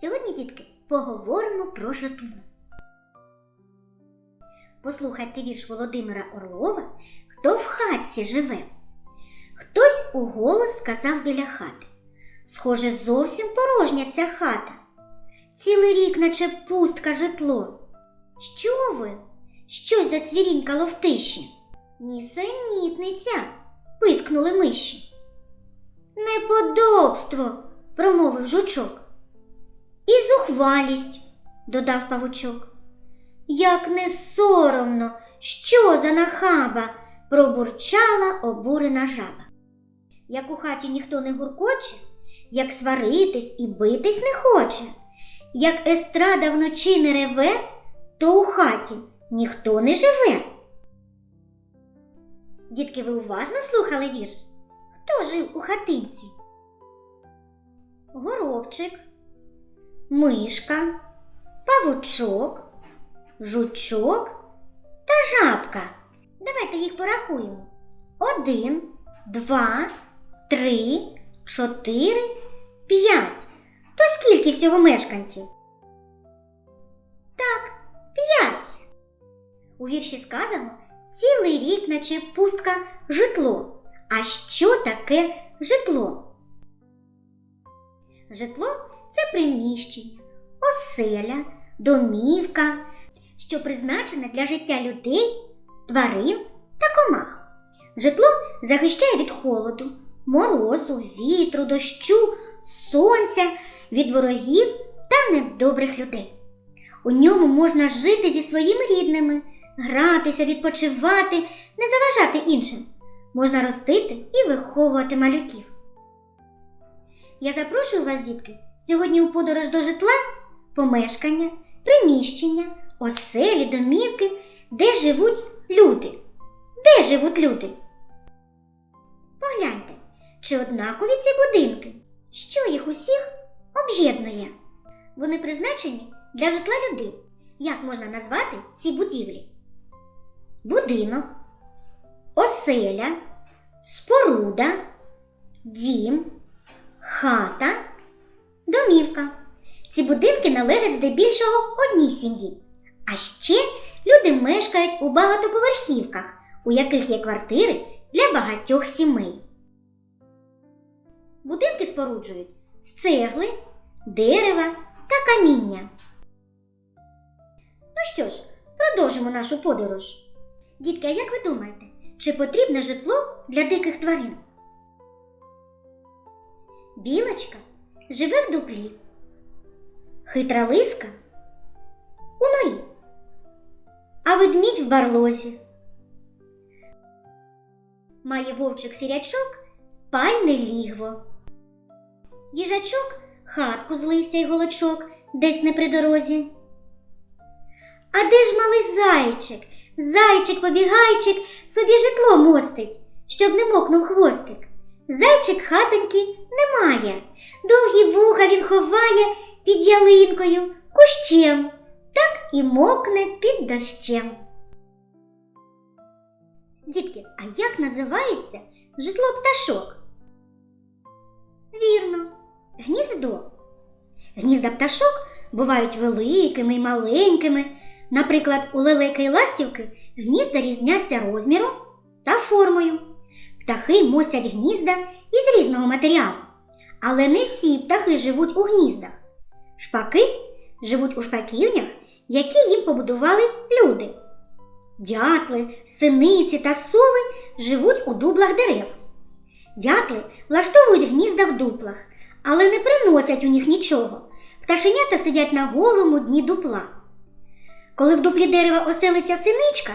Сьогодні, дітки, поговоримо про житло. Послухайте вірш Володимира Орлова Хто в хатці живе? Хтось уголос сказав біля хати. Схоже, зовсім порожня ця хата. Цілий рік, наче пустка житло. Що ви? Щось зацвірінькало в тиші. Нісенітниця, пискнули миші. Неподобство, промовив жучок. І зухвалість, додав павучок. Як не соромно, що за нахаба, пробурчала обурена жаба. Як у хаті ніхто не гуркоче, як сваритись і битись не хоче, як естрада вночі не реве, то у хаті ніхто не живе. Дітки, ви уважно слухали вірш? Хто жив у хатинці? Горобчик, мишка, павучок, жучок та жабка. Давайте їх порахуємо. Один, два, три, чотири, п'ять. То скільки всього мешканців? Так, п'ять. У вірші сказано цілий рік, наче пустка житло. А що таке житло? Житло це приміщення, оселя, домівка, що призначене для життя людей, тварин та комах. Житло захищає від холоду, морозу, вітру, дощу, сонця, від ворогів та недобрих людей. У ньому можна жити зі своїми рідними, гратися, відпочивати, не заважати іншим. Можна ростити і виховувати малюків. Я запрошую вас, дітки, сьогодні у подорож до житла, помешкання, приміщення, оселі, домівки, де живуть люди. Де живуть люди? Погляньте, чи однакові ці будинки? Що їх усіх об'єднує? Вони призначені для житла людей. Як можна назвати ці будівлі? Будинок, оселя, споруда, дім, хата, домівка. Ці будинки належать здебільшого одній сім'ї. А ще люди мешкають у багатоповерхівках, у яких є квартири для багатьох сімей. Будинки споруджують з цегли, дерева та каміння. Ну що ж, продовжимо нашу подорож. Дітки, а як ви думаєте, чи потрібне житло для диких тварин? Білочка живе в дуплі, хитра лиска у норі, а ведмідь в барлозі. Має вовчик сірячок спальне лігво. Їжачок хатку з листя й голочок десь не при дорозі. А де ж малий зайчик? Зайчик побігайчик собі житло мостить, щоб не мокнув хвостик. Зайчик хатоньки немає. Довгі вуха він ховає під ялинкою, кущем, так і мокне під дощем. Дітки, а як називається житло пташок? Вірно, гніздо. Гнізда пташок бувають великими й маленькими. Наприклад, у лелеки й ластівки гнізда різняться розміром та формою. Птахи мосять гнізда із різного матеріалу. Але не всі птахи живуть у гніздах. Шпаки живуть у шпаківнях, які їм побудували люди. Дятли, синиці та сови живуть у дублах дерев. Дятли влаштовують гнізда в дуплах, але не приносять у них нічого. Пташенята сидять на голому дні дупла. Коли в дуплі дерева оселиться синичка,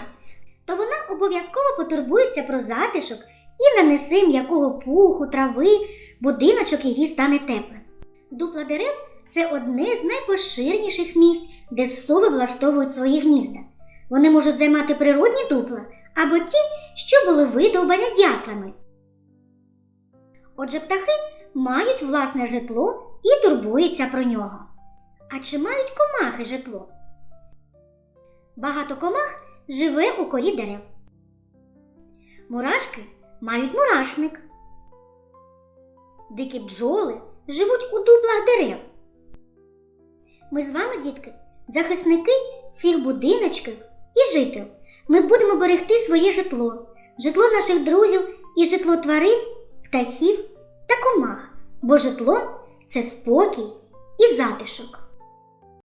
то вона обов'язково потурбується про затишок і нанесе м'якого пуху, трави, будиночок її стане теплим. Дупла дерев це одне з найпоширеніших місць, де сови влаштовують свої гнізда. Вони можуть займати природні дупла або ті, що були видовбані дятлами. Отже, птахи мають власне житло і турбуються про нього. А чи мають комахи житло? Багато комах живе у корі дерев. Мурашки мають мурашник. Дикі бджоли живуть у дуплах дерев. Ми з вами, дітки, захисники всіх будиночків і житель. Ми будемо берегти своє житло, житло наших друзів і житло тварин, птахів та комах, бо житло це спокій і затишок.